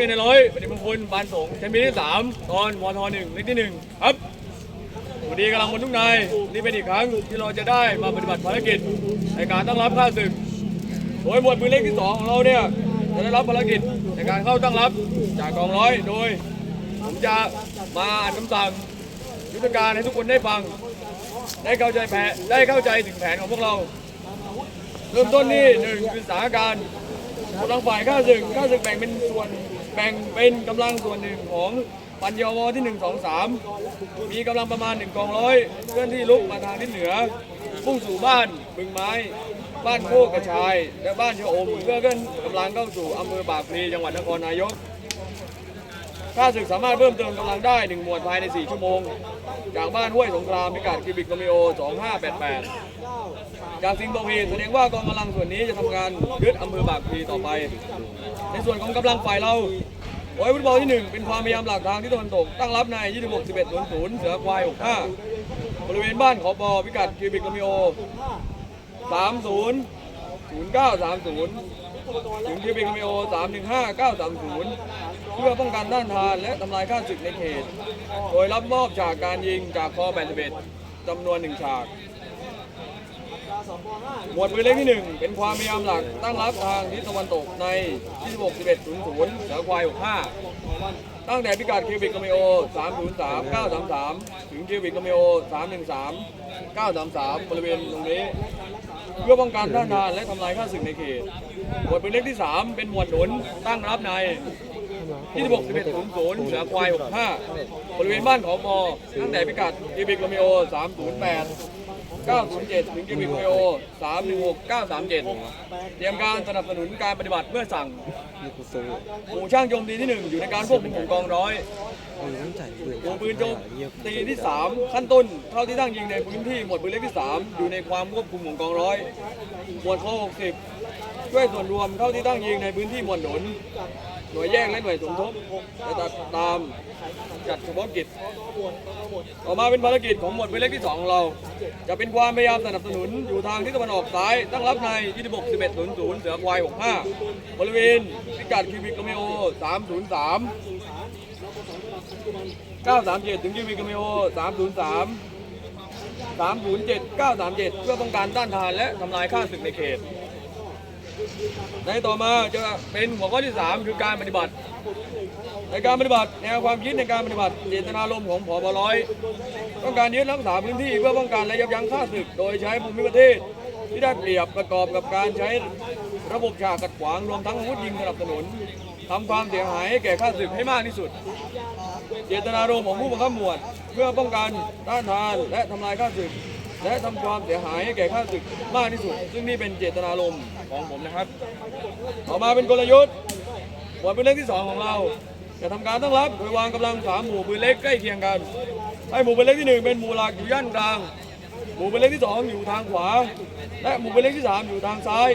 เรียนในร้อยปฏิมงคลบานสงฆ์ชั้นปีที่สามตอนมทหนึ่งเลขที่หนึ่งครับสวัสดีกำลังบนทุกนายนี่เป็นอีกครั้งที่เราจะได้มาปฏิบัติภารกิจในการตั้งรับข้าศึกโดยหมวดปืนเล็กที่สองของเราเนี่ยจะได้รับภารกิจในการเข้าตั้งรับจากกองร้อยโดยผมจะมาอ่านคำสั่งยุทธการให้ทุกคนได้ฟัง ได้เข้าใจแผนได้เข้าใจถึงแผนของพวกเรา เริ่มต้นนี่หนึ่งคือสถานการณ์กำลังฝ่ายข้าศึกข้าศึกแบ่งเป็นส่วน แบ่งเป็นกำลังส่วนหนึ่งของปัญญาวที่ 1 2 3 มีกำลังประมาณ 1 กองร้อยเคลื่อนที่ลุกมาทางทิศเหนือพุ่งสู่บ้านบึงไม้ บ้านโคกกระชาย และบ้านชะอมเพื่อเคลื่อนกำลังเข้าสู่อำเภอปากพลีจังหวัดนครนายกข้าศึกสามารถเพิ่มเติมกำลังได้ 1 หมวดภายใน 4 ชั่วโมง จากบ้านห้วยสงครามพิกัดคิบิกโรมิโอ 2588 จากสิงห์บุรีแสดงว่ากองกำลังส่วนนี้จะทำการยึดอำเภอปากพลีต่อไป ในส่วนของกำลังฝ่ายเราโอยฟุตบอลที่ 1 เป็นความพยายามหลักทางที่ตะวันตก ตั้งรับใน 26 11 00 เสือควาย 65 บริเวณบ้านขอปอพิกัดคิบิกโรมิโอ 30 0930 ถึงคิบิกโรมิโอ 315 930 เพื่อป้องกันต้านทานและทำลายข้าศึกในเขต โดยรับมอบจากการยิงจากคอ81จำนวนหนึ่งฉาก หมวดปืนเล็กที่ 1 เป็นความพยายามหลักตั้งรับทางทิศตะวันตกใน 26 11 00เสือควาย 65 ตั้งแต่พิกัดคิวบิกโรเมโอ 303 933 ถึงคิวบิกโรเมโอ 313 933 บริเวณตรงนี้ เพื่อป้องกันต้านทานและทำลายข้าศึกในเขต หมวดปืนเล็กที่ 3 เป็นหมวดหนุนตั้งรับใน26 11 00เสือควาย 65 บริเวณบ้านของมอตั้งแต่พิกัดคิวบิกโรเมโอ 308 907ถึงกิมิโอ316 937 เตรียมการสนับสนุนการปฏิบัติเพื่อสั่งหมู่ช่างโจมตีที่ 1 อยู่ในการควบคุมของกองร้อยหมู่ปืนโจมตีที่ 3 ขั้นต้น เท่าที่ตั้งยิงในพื้นที่หมวดปืนเล็กที่ 3 อยู่ในความควบคุมของกองร้อย หมวดโค60ช่วยส่วนรวมเท่าที่ตั้งยิงในพื้นที่หมวดหนุน หน่วยแยกและหน่วยสมทบจะตัดตามจัดเฉพาะกิจต่อมาเป็นภารกิจของหมวดเวลเล็กที่2ของเรา จะเป็นความพยายามสนับสนุนอยู่ทางทิศตะวันออกซ้ายตั้งรับใน26 11 00 เสือควาย 65 บริเวณพิกัดคิวบิกโรเมโอ 303 937 ถึงคิวบิกโรเมโอ 303 307 937 เพื่อป้องกันต้านทานและทำลายข้าศึกในเขต ในต่อมาจะเป็นหัวข้อที่ 3 คือการปฏิบัติ ในการปฏิบัติแนวความคิดในการปฏิบัติเจตนารมณ์ของผบร้อยต้องการยึดรักษาพื้นที่เพื่อป้องกันและยับยั้งข้าศึก โดยใช้ภูมิประเทศ ที่ได้เปรียบประกอบกับการใช้ระบบฉากขัดขวางรวมทั้งอาวุธยิงสนับสนุนทำความเสียหายให้แก่ข้าศึกให้มากที่สุด เจตนารมณ์ของผู้บังคับหมวด เพื่อป้องกันต้านทานและทำลายข้าศึก และทำความเสียหายให้แก่ข้าศึกมากที่สุด ซึ่งนี่เป็นเจตนารมณ์ของผมนะครับต่อมาเป็นกลยุทธ์หมวดปืนเล็กที่ 2 ของเราจะทำการตั้งรับโดยวางกำลังสามหมู่ปืนเล็กใกล้เคียงกัน ให้หมู่ปืนเล็กที่ 1 เป็นหมู่หลักอยู่ย่านกลาง หมู่ปืนเล็กที่ 2 อยู่ทางขวา และหมู่ปืนเล็กที่ 3 อยู่ทางซ้าย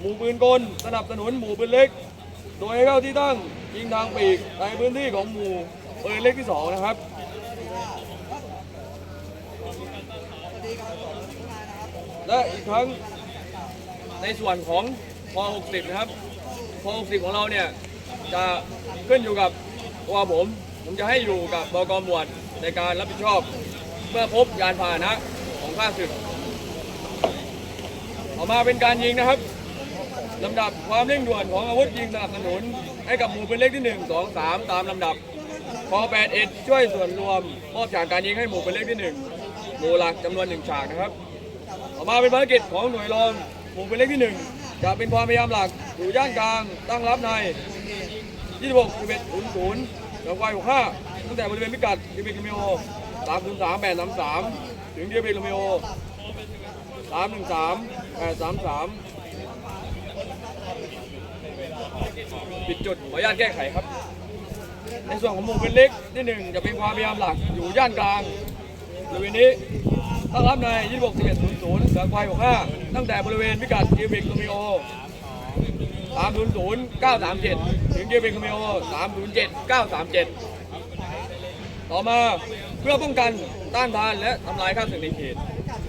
หมู่ปืนกลสนับสนุนหมู่ปืนเล็ก โดยให้เข้าที่ตั้งยิงทางปีกในพื้นที่ของหมู่ปืนเล็กที่ 2 นะครับ และอีกครั้งในส่วนของพ60 นะครับพ60 ของเราเนี่ยจะขึ้นอยู่กับตัวผม ผมจะให้อยู่กับบกหมวดในการรับผิดชอบ เมื่อพบยานพาหนะของข้าศึกต่อมาเป็นการยิงนะครับลำดับความเร่งด่วนของอาวุธยิงสนับสนุน ให้กับหมู่เปืนเล็กที่ 1 2 3 ตามลำดับพอ8เอ็ดช่วยส่วนรวมมอบฉากการยิงให้หมู่เปืนเล็กที่ 1 หมู่หลักจำนวนหนึ่งฉากนะครับ มาเป็นภารกิจของหน่วยรองหมู่เป็นเลขที่1จะเป็นความพยายามหลักอยู่ย่านกลางตั้งรับใน 26 11 00แล้วไว65ตั้งแต่บริเวณพิกัดดิบิกโรเมโอ303 833 ถึงดิบิกโรเมโอ313 833 ปิดจุดขออนุญาตแก้ไขครับ ในส่วนของหมู่เป็นเล็กที่1จะเป็นความพยายามหลักอยู่ย่านกลางบริเวณนี้ ตั้งรับใน26 11 00เสือควาย65ตั้งแต่บริเวณพิกัดเกิวบิกโรมิโอ300 937 ถึงเกิวบิกโรมิโอ307 937 ต่อมาเพื่อป้องกันต้านทานและทำลายข้าศึกในเขต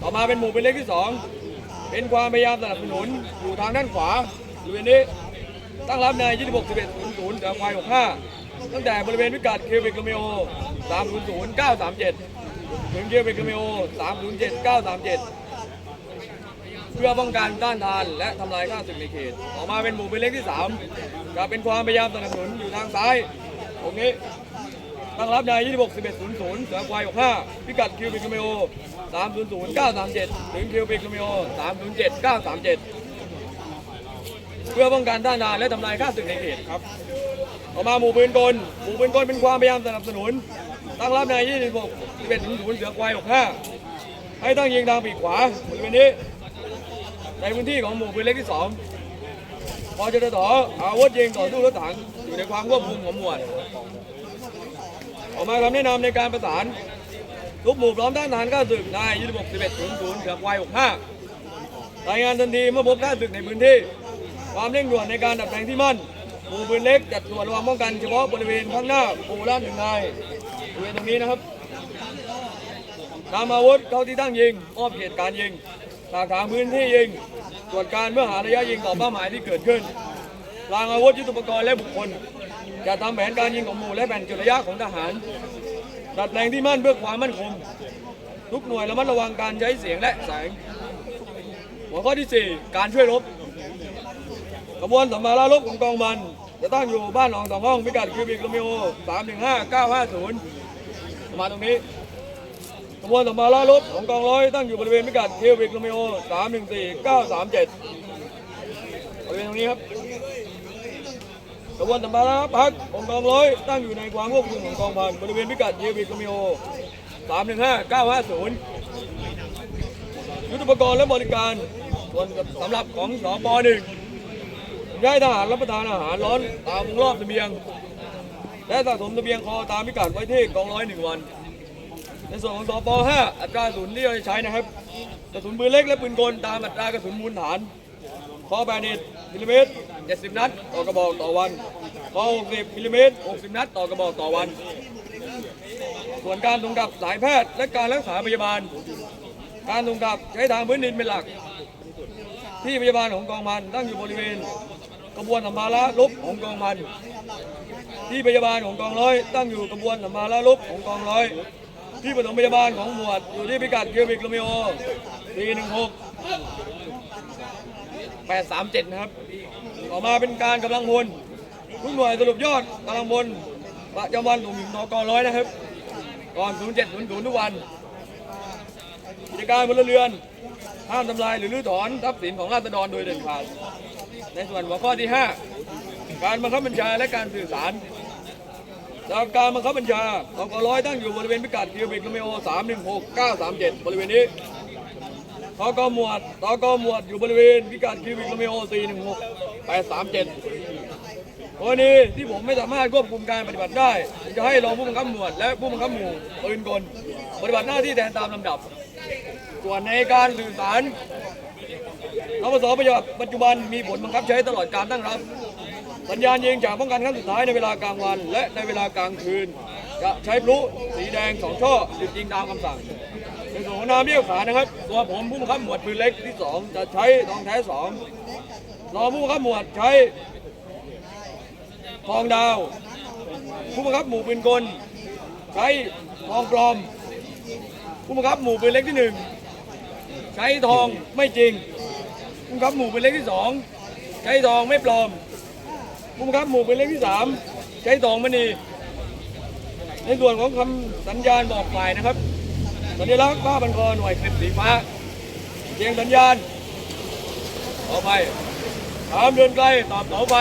ต่อมาเป็นหมู่เป็นเลขที่ 2 เป็นความพยายามสนับสนุนอยู่ทางด้านขวาบริเวณนี้ตั้งรับใน26 11 00เสือควาย65ตั้งแต่บริเวณพิกัดเคเวิกโรเมโอ300 937 ถึงเควิกโรเมโอ307 937 เพื่อป้องกันต้านทานและทำลายข้าศึกในเขตต่อมาเป็นหมู่เป็นเลขที่ 3 จะเป็นความพยายามสนับสนุนอยู่ทางซ้าย ตรงนี้ ตั้งรับใน26 11 00 เสือควาย 65 พิกัดคิวบิกโรเมโอ300 937 ถึงคิวบิกโรเมโอ307 937 เพื่อป้องกันต้านทานและทำลายข้าศึกในเขตครับต่อมาหมู่ปืนกล หมู่ปืนกลเป็นความพยายามสนับสนุน ตั้งรับใน26 11 00เสือควาย65ให้ตั้งยิงทางปีกขวาบริเวณนี้ ในพื้นที่ของหมู่ปืนเล็กที่2พอจะต่ออาวุธยิงต่อสู้รถถังอยู่ในความควบคุมของหมวด ออกมาคำแนะนำในการประสานทุกหมู่พร้อมต้านทานข้าศึกนาย26 11 00เสือควาย65รายงานทันทีเมื่อพบข้าศึกในพื้นที่ความเร่งด่วนในการดับแทงที่มั่นหมู่ปืนเล็กจัดตรวจระวังป้องกันเฉพาะบริเวณข้างหน้าหมู่ละหนึ่งนายบริเวณตรงนี้นะครับ นำอาวุธเข้าที่ตั้งยิงมอบเขตการยิงฉากทางพื้นที่ยิงตรวจการเพื่อหาระยะยิงต่อเป้าหมายที่เกิดขึ้นรางอาวุธยุทโธปกรณ์และบุคคลจะทำแผนการยิงของหมู่และแบ่งจุดระยะของทหารดัดแปลงที่มั่นเพื่อความมั่นคง ทุกหน่วยระมัดระวังการใช้เสียงและแสง หัวข้อที่ 4 การช่วยรบกระบวนสัมภาระรบของกองมันจะตั้งอยู่บ้านหนองสองห้องพิกัดคิวบิกโรเมโอ315 950มาตรงนี้ กระบวนสัมภาระรบของกองร้อยตั้งอยู่บริเวณพิกัดคิวบิกโรเมโอ314 937บริเวณตรงนี้ครับกระบวนสัมภาระพักของกองร้อยตั้งอยู่ในความควบคุมของกองพันบริเวณพิกัดคิวบิกโรเมโอ315 950 ยุทธปกรณ์และบริการส่วนสำหรับของสปหนึ่งย้ายทหารรับประทานอาหารร้อนตามวงรอบเสบียง และสะสมเสบียงคอตามพิกัดไว้ที่กองร้อยหนึ่งวัน ในส่วนของสปห้าอัตราศูนย์ที่เราจะใช้นะครับกระสุนปืนเล็กและปืนกลตามอัตรากระสุนมูลฐานคอแบนเนตมิลลิเมตร70 นัด ต่อกระบอกต่อวันคอ60มิลลิเมตร60 นัด ต่อกระบอกต่อวัน ส่วนการถุงกับสายแพทย์และการรักษาพยาบาล การถุงกับใช้ทางพื้นดินเป็นหลัก ที่พยาบาลของกองพันตั้งอยู่บริเวณกระบวนสัมภาระลบของกองพันที่พยาบาลของกองร้อย ตั้งอยู่กระบวนสัมภาระลบของกองร้อย ที่ปฐมพยาบาลของหมวด อยู่ที่พิกัดคิวบิกโรเมโอ416 837นะครับ ต่อมาเป็นการกำลังพลทุกหน่วยสรุปยอดกำลังพลประจำวันของนกร้อยนะครับ ก่อน 0700 ทุกวันกิจการพลเรือนห้ามทำลายหรือรื้อถอนทรัพย์สินของราษฎรโดยเด็ดขาด ในส่วนหัวข้อที่ 5 การบังคับบัญชาและการสื่อสาร จากการบังคับบัญชาตกร้อยตั้งอยู่บริเวณพิกัดคิวบิกโรเมโอ316 937บริเวณนี้ตกหมวดตกหมวดอยู่บริเวณพิกัดคิวบิกโรเมโอ416 837กรณีที่ผมไม่สามารถควบคุมการปฏิบัติได้ผมจะให้รองผู้บังคับหมวดและผู้บังคับหมู่ปืนกลปฏิบัติหน้าที่แทนตามลำดับ ส่วนในการสื่อสารนปสปัจจุบันมีผลบังคับใช้ตลอดการตั้งรับ สัญญาณยิงจากป้องกันครั้งสุดท้ายในเวลากลางวัน และในเวลากลางคืน จะใช้พลุสีแดงสองช่อจุดยิงตามคำสั่งในส่วนของนามเรียกขานะครับ ตัวผมผู้บังคับหมวดปืนเล็กที่ 2 จะใช้ทองแท้สองรองผู้บังคับหมวดใช้ทองดาว ผู้บังคับหมู่ปืนกล ใช้ทองปลอม ผู้บังคับหมู่ปืนเล็กที่หนึ่งใช้ทองไม่จริงผู้บังคับหมู่ปืนเล็กที่สองใช้ทองไม่ปลอม ผู้บังคับหมู่ปืนเล็กที่สามใช้ทองมณีในส่วนของคำสัญญาณบอกฝ่ายนะครับสัญลักษณ์ผ้าบันคอหน่วยคลิปสีฟ้าเสียงสัญญาณต่อไปถามเดินไกลตอบต่อไป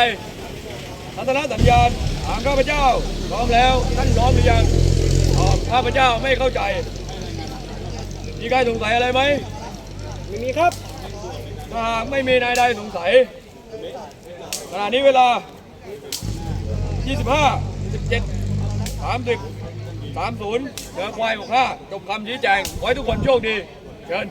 ทัศนสัญญาณถามข้าพเจ้าพร้อมแล้วท่านพร้อมหรือยังตอบข้าพเจ้าไม่เข้าใจ มีใครสงสัยอะไรไหมไม่มีครับถ้าหากไม่มีนายใดสงสัยขณะนี้เวลา ยี่สิบห้าสิบเจ็ดสามสิบสามศูนย์เจอควายหกห้าจบคำชี้แจง ไว้ทุกคนโชคดี เชิญ